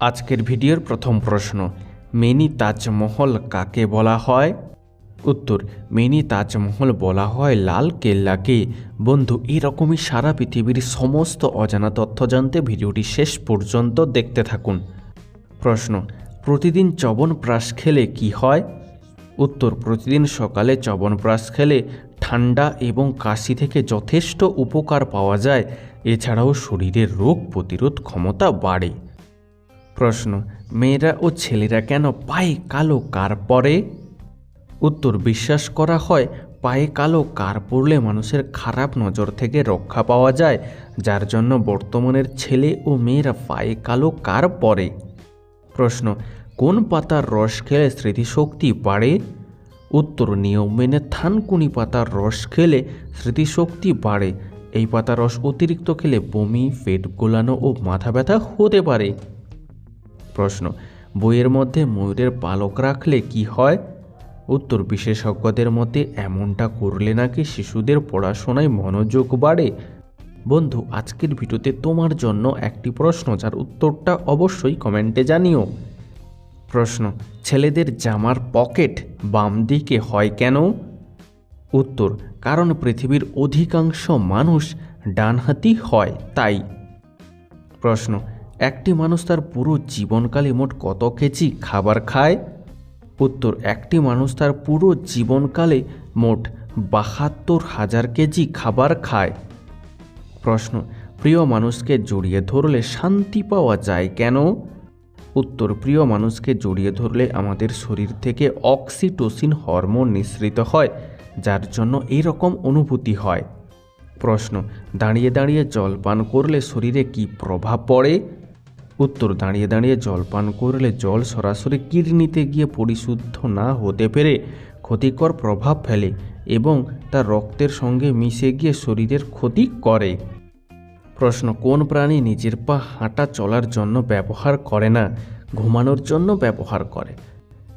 আজকের ভিডিওর প্রথম প্রশ্ন, মিনি তাজমহল কাকে বলা হয়? উত্তর, মিনি তাজমহল বলা হয় লাল কেল্লাকে। বন্ধু, এরকমই সারা পৃথিবীর সমস্ত অজানা তথ্য জানতে ভিডিওটি শেষ পর্যন্ত দেখতে থাকুন। প্রশ্ন, প্রতিদিন চবনপ্রাশ খেলে কি হয়? উত্তর, প্রতিদিন সকালে চবনপ্রাশ খেলে ঠান্ডা এবং কাশি থেকে যথেষ্ট উপকার পাওয়া যায়। এছাড়াও শরীরের রোগ প্রতিরোধ ক্ষমতা বাড়ে। প্রশ্ন, মেয়েরা ও ছেলেরা কেন পায়ে কালো কার পরে? উত্তর, বিশ্বাস করা হয় পায়ে কালো কার পড়লে মানুষের খারাপ নজর থেকে রক্ষা পাওয়া যায়, যার জন্য বর্তমানের ছেলে ও মেয়েরা পায়ে কালো কার পরে? প্রশ্ন, কোন পাতার রস খেলে স্মৃতিশক্তি বাড়ে? উত্তর, নিয়ম মেনে থানকুনি পাতার রস খেলে স্মৃতিশক্তি বাড়ে, এই পাতার রস অতিরিক্ত খেলে বমি, পেট গোলানো ও মাথা ব্যথা হতে পারে। প্রশ্ন। বইয়ের মধ্যে ময়ূরের পালক রাখলে কি হয়? উত্তর, বিশেষজ্ঞদের মতে এমনটা করলে নাকি শিশুদের পড়াশোনায় মনোযোগ বাড়ে? বন্ধু, আজকের ভিডিওতে তোমার জন্য একটি প্রশ্ন, যার উত্তরটা অবশ্যই কমেন্টে জানিও। প্রশ্ন, ছেলেদের জামার পকেট বাম দিকে হয় কেন? উত্তর, কারণ পৃথিবীর অধিকাংশ মানুষ ডানহাতি হয়, তাই। প্রশ্ন একটি মানুষ তার পুরো জীবনকালে মোট কত কেজি খাবার খায়? উত্তর, একটি মানুষ তার পুরো জীবনকালে মোট বাহাত্তর হাজার কেজি খাবার খায়। প্রশ্ন, প্রিয় মানুষকে জড়িয়ে ধরলে শান্তি পাওয়া যায় কেন? উত্তর, প্রিয় মানুষকে জড়িয়ে ধরলে আমাদের শরীর থেকে অক্সিটোসিন হরমোন নিঃসৃত হয়, যার জন্য এরকম অনুভূতি হয়। প্রশ্ন, দাঁড়িয়ে দাঁড়িয়ে জল পান করলে শরীরে কি প্রভাব পড়ে? উত্তর দাঁড়িয়ে দাঁড়িয়ে জল পান করলে জল সরাসরি কিডনিতে গিয়ে পরিশুদ্ধ না হতে পেরে ক্ষতিকর প্রভাব ফেলে এবং তা রক্তের সঙ্গে মিশে গিয়ে শরীরের ক্ষতি করে। প্রশ্ন, কোন প্রাণী নিজের পা হাঁটা চলার জন্য ব্যবহার করে না, ঘুমানোর জন্য ব্যবহার করে?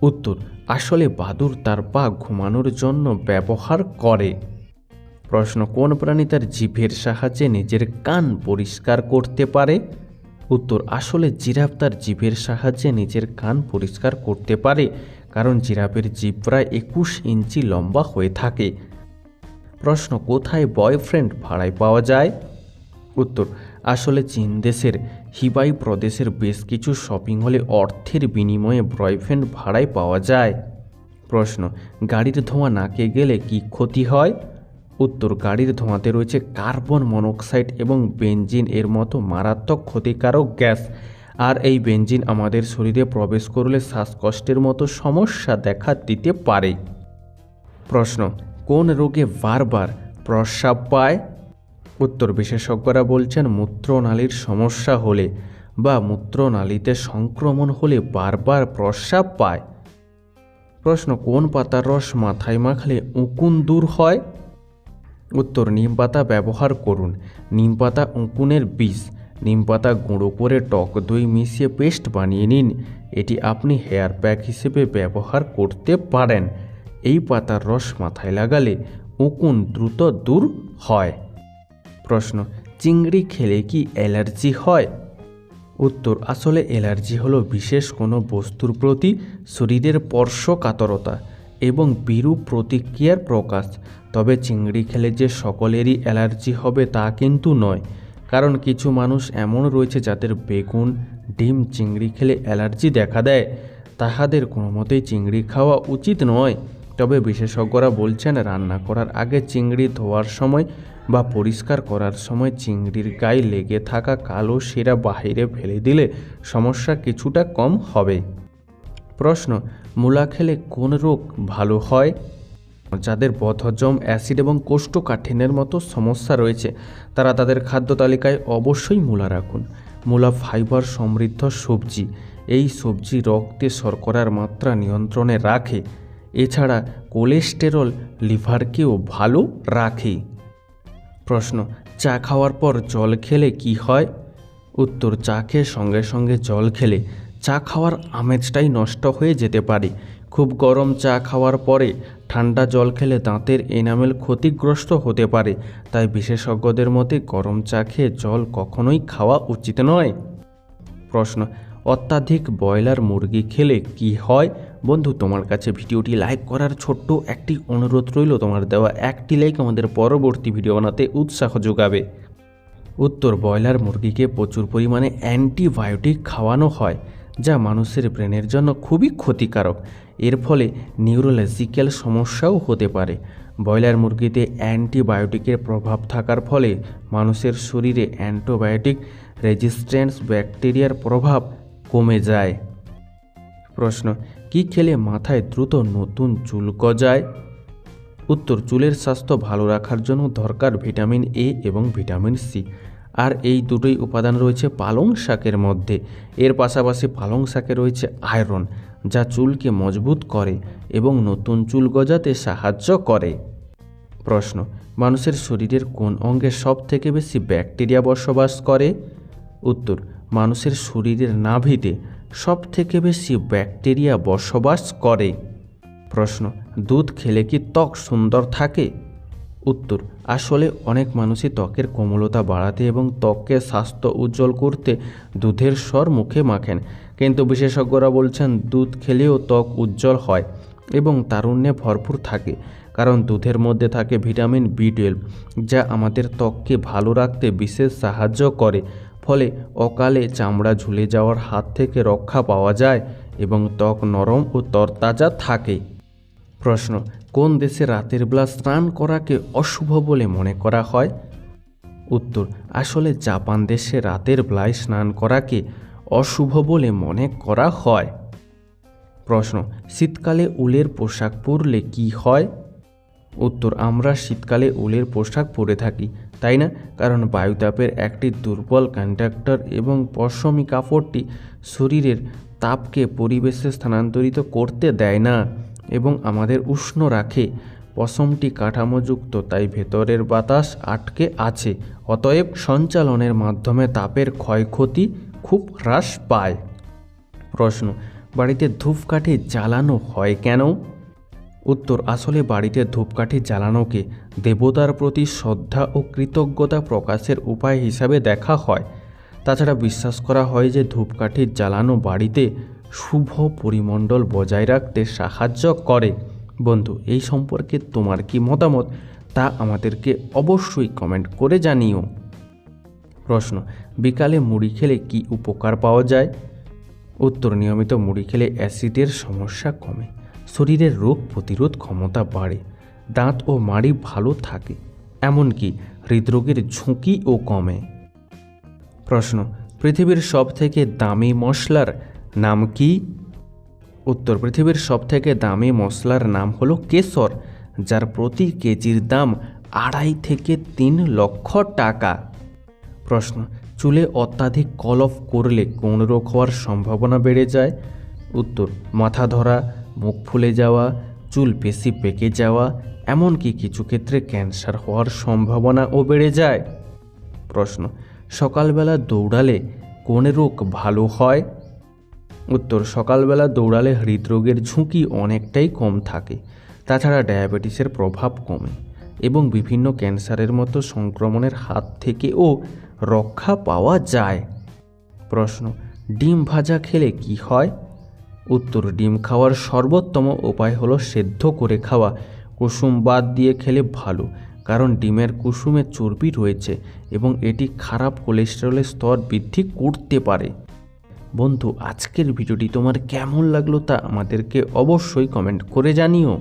উত্তর, আসলে বাদুর তার পা ঘুমানোর জন্য ব্যবহার করে। প্রশ্ন, কোন প্রাণী তার জিভের সাহায্যে নিজের কান পরিষ্কার করতে পারে? উত্তর, আসলে জিরাফ তার জিভের সাহায্যে নিজের কান পরিষ্কার করতে পারে, কারণ জিরাফের জিভ প্রায় একুশ ইঞ্চি লম্বা হয়ে থাকে। প্রশ্ন, কোথায় বয়ফ্রেন্ড ভাড়ায় পাওয়া যায়? উত্তর, আসলে চীন দেশের, হিবাই প্রদেশের বেশ কিছু শপিং হলে অর্থের বিনিময়ে বয়ফ্রেন্ড ভাড়ায় পাওয়া যায়। প্রশ্ন, গাড়ির ধোঁয়া নাকে গেলে কি ক্ষতি হয়? উত্তর গাড়ির ধোঁয়াতে রয়েছে কার্বন মনোক্সাইড এবং বেঞ্জিন এর মতো মারাত্মক ক্ষতিকারক গ্যাস। আর এই বেঞ্জিন আমাদের শরীরে প্রবেশ করলে শ্বাসকষ্টের মতো সমস্যা দেখা দিতে পারে। প্রশ্ন, কোন রোগে বারবার প্রস্রাব পায়? উত্তর বিশেষজ্ঞরা বলছেন, মূত্রনালীর সমস্যা হলে বা মূত্রনালীতে সংক্রমণ হলে বারবার প্রস্রাব পায়। প্রশ্ন, কোন পাতার রস মাথায় মাখলে উকুন দূর হয়? উত্তর, নিম পাতা ব্যবহার করুন। নিম পাতা উকুনের বিষ নিম পাতা গুঁড়ো করে টক দই মিশিয়ে পেস্ট বানিয়ে নিন। এটি আপনি হেয়ার প্যাক হিসেবে ব্যবহার করতে পারেন। এই পাতার রস মাথায় লাগালে উকুন দ্রুত দূর হয়। প্রশ্ন, চিংড়ি খেলে কি অ্যালার্জি হয়? উত্তর, আসলে অ্যালার্জি হলো বিশেষ কোনো বস্তুর প্রতি শরীরের স্পর্শকাতরতা এবং বিরূপ প্রতিক্রিয়ার প্রকাশ। তবে চিংড়ি খেলে যে সকলেরই অ্যালার্জি হবে তা কিন্তু নয়। কারণ কিছু মানুষ এমন রয়েছে যাদের বেগুন, ডিম চিংড়ি খেলে অ্যালার্জি দেখা দেয়। তাহাদের কোনো মতেই চিংড়ি খাওয়া উচিত নয়। তবে বিশেষজ্ঞরা বলছেন, রান্না করার আগে চিংড়ি ধোয়ার সময় বা পরিষ্কার করার সময় চিংড়ির গায়ে লেগে থাকা কালো শিরা বাহিরে ফেলে দিলে সমস্যা কিছুটা কম হবে। প্রশ্ন, মূলা খেলে কোন রোগ ভালো হয়? যাদের বদহজম অ্যাসিড এবং কোষ্ঠকাঠিন্যের মতো সমস্যা রয়েছে, তারা তাদের খাদ্য তালিকায় অবশ্যই মূলা রাখুন। মূলা ফাইবার সমৃদ্ধ সবজি। এই সবজি রক্তে শর্করার মাত্রা নিয়ন্ত্রণে রাখে। এছাড়া কোলেস্টেরল লিভারকেও ভালো রাখে। প্রশ্ন, চা খাওয়ার পর জল খেলে কি হয়? উত্তর, চা খেয়ে সঙ্গে সঙ্গে জল খেলে। চা খাওয়ার আমেজটাই নষ্ট হয়ে যেতে পারে। খুব গরম চা খাওয়ার পরে ঠান্ডা জল খেলে দাঁতের এনামেল ক্ষতিগ্রস্ত হতে পারে, তাই বিশেষজ্ঞদের মতে গরম চা খেয়ে জল কখনোই খাওয়া উচিত নয়। প্রশ্ন, অত্যাধিক ব্রয়লার মুরগি খেলে কি হয়? বন্ধু, তোমার কাছে ভিডিওটি লাইক করার ছোট্ট একটি অনুরোধ রইল। তোমার দেওয়া একটি লাইক আমাদের পরবর্তী ভিডিও বানাতে উৎসাহ যোগাবে। উত্তর, ব্রয়লার মুরগিকে প্রচুর পরিমাণে অ্যান্টিবায়োটিক খাওয়ানো হয়, যা মানুষের ব্রেনের জন্য খুবই ক্ষতিকারক। এর ফলে নিউরোলজিক্যাল সমস্যাও হতে পারে। ব্রয়লার মুরগিতে অ্যান্টিবায়োটিকের প্রভাব থাকার ফলে মানুষের শরীরে অ্যান্টিবায়োটিক রেজিস্ট্যান্স ব্যাকটেরিয়ার প্রভাব কমে যায়। প্রশ্ন, কি খেলে মাথায় দ্রুত নতুন চুল গজায়? উত্তর, চুলের স্বাস্থ্য ভালো রাখার জন্য দরকার ভিটামিন এ এবং ভিটামিন সি। আর এই দুটোই উপাদান রয়েছে পালং শাকের মধ্যে। এর পাশাপাশি পালং শাকে রয়েছে আয়রন। যা চুলকে মজবুত করে এবং নতুন চুল গজাতে সাহায্য করে। প্রশ্ন, মানুষের শরীরের কোন অঙ্গে সব থেকে বেশি ব্যাকটেরিয়া বসবাস করে? উত্তর, মানুষের শরীরের নাভিতে সব থেকে বেশি ব্যাকটেরিয়া বসবাস করে। প্রশ্ন, দুধ খেলে কি ত্বক সুন্দর থাকে? উত্তর, আসলে অনেক মানুষই ত্বকের কোমলতা বাড়াতে এবং ত্বককে স্বাস্থ্য উজ্জ্বল করতে দুধের স্বর মুখে মাখেন। কিন্তু বিশেষজ্ঞরা বলছেন, দুধ খেলেও ত্বক উজ্জ্বল হয় এবং তারুণ্যে ভরপুর থাকে, কারণ দুধের মধ্যে থাকে ভিটামিন বি টুয়েলভ, যা আমাদের ত্বককে ভালো রাখতে বিশেষ সাহায্য করে। ফলে অকালে চামড়া ঝুলে যাওয়ার হাত থেকে রক্ষা পাওয়া যায় এবং ত্বক নরম ও তরতাজা থাকে। প্রশ্ন, কোন দেশে রাতের বেলা স্নান করাকে অশুভ বলে মনে করা হয়? উত্তর, আসলে জাপান দেশে রাতের বেলায় স্নান করাকে অশুভ বলে মনে করা হয়। প্রশ্ন, শীতকালে উলের পোশাক পরলে কি হয়? উত্তর, আমরা শীতকালে উলের পোশাক পরে থাকি, তাই না? কারণ বায়ুতাপের একটি দুর্বল কন্ডাক্টর এবং পশমি কাপড়টি শরীরের তাপকে পরিবেশে স্থানান্তরিত করতে দেয় না এবং আমাদের উষ্ণ রাখে। পশমটি কাঠামোযুক্ত, তাই ভেতরের বাতাস আটকে আছে। অতএব সঞ্চালনের মাধ্যমে তাপের ক্ষয়ক্ষতি খুব হ্রাস পায়। প্রশ্ন, বাড়িতে ধূপকাঠি জ্বালানো হয় কেন? উত্তর, আসলে বাড়িতে ধূপকাঠি জ্বালানোকে দেবতার প্রতি শ্রদ্ধা ও কৃতজ্ঞতা প্রকাশের উপায় হিসাবে দেখা হয়। তাছাড়া বিশ্বাস করা হয় যে ধূপকাঠি জ্বালানো বাড়িতে শুভ পরিমণ্ডল বজায় রাখতে সাহায্য করে। বন্ধু, এই সম্পর্কে তোমার কি মতামত? তা আমাদেরকে অবশ্যই কমেন্ট করে জানিও। প্রশ্ন, বিকালে মুড়ি খেলে কি উপকার পাওয়া যায়? উত্তর, নিয়মিত মুড়ি খেলে অ্যাসিডের সমস্যা কমে শরীরের রোগ প্রতিরোধ ক্ষমতা বাড়ে, দাঁত ও মাড়ি ভালো থাকে, এমনকি হৃদরোগের ঝুঁকিও কমে। প্রশ্ন, পৃথিবীর সবথেকে দামি মশলার নাম কি? উত্তর, পৃথিবীর সবথেকে দামি মশলার নাম হলো কেশর, যার প্রতি কেজির দাম আড়াই থেকে তিন লক্ষ টাকা। প্রশ্ন, চুলে অত্যাধিক কলফ করলে কোন রোগ হওয়ার সম্ভাবনা বেড়ে যায়? উত্তর, মাথা ধরা, মুখ ফুলে যাওয়া, চুল বেশি পেকে যাওয়া, এমনকি কিছু ক্ষেত্রে ক্যান্সার হওয়ার সম্ভাবনাও বেড়ে যায়। প্রশ্ন, সকালবেলা দৌড়ালে কোন রোগ ভালো হয়? উত্তর, সকালবেলা দৌড়ালে হৃদরোগের ঝুঁকি অনেকটাই কম থাকে, তাছাড়া ডায়াবেটিসের প্রভাব কমে এবং বিভিন্ন ক্যান্সারের মতো সংক্রমণের হাত থেকেও রক্ষা পাওয়া যায়। প্রশ্ন, ডিম ভাজা খেলে কি হয়? উত্তর, ডিম খাওয়ার সর্বোত্তম উপায় হলো সেদ্ধ করে খাওয়া। কুসুম বাদ দিয়ে খেলে ভালো, কারণ ডিমের কুসুমে চর্বি রয়েছে এবং এটি খারাপ কোলেস্টেরলের স্তর বৃদ্ধি করতে পারে। বন্ধু, আজকের ভিডিওটি তোমার কেমন লাগল তা আমাদেরকে অবশ্যই কমেন্ট করে জানিও।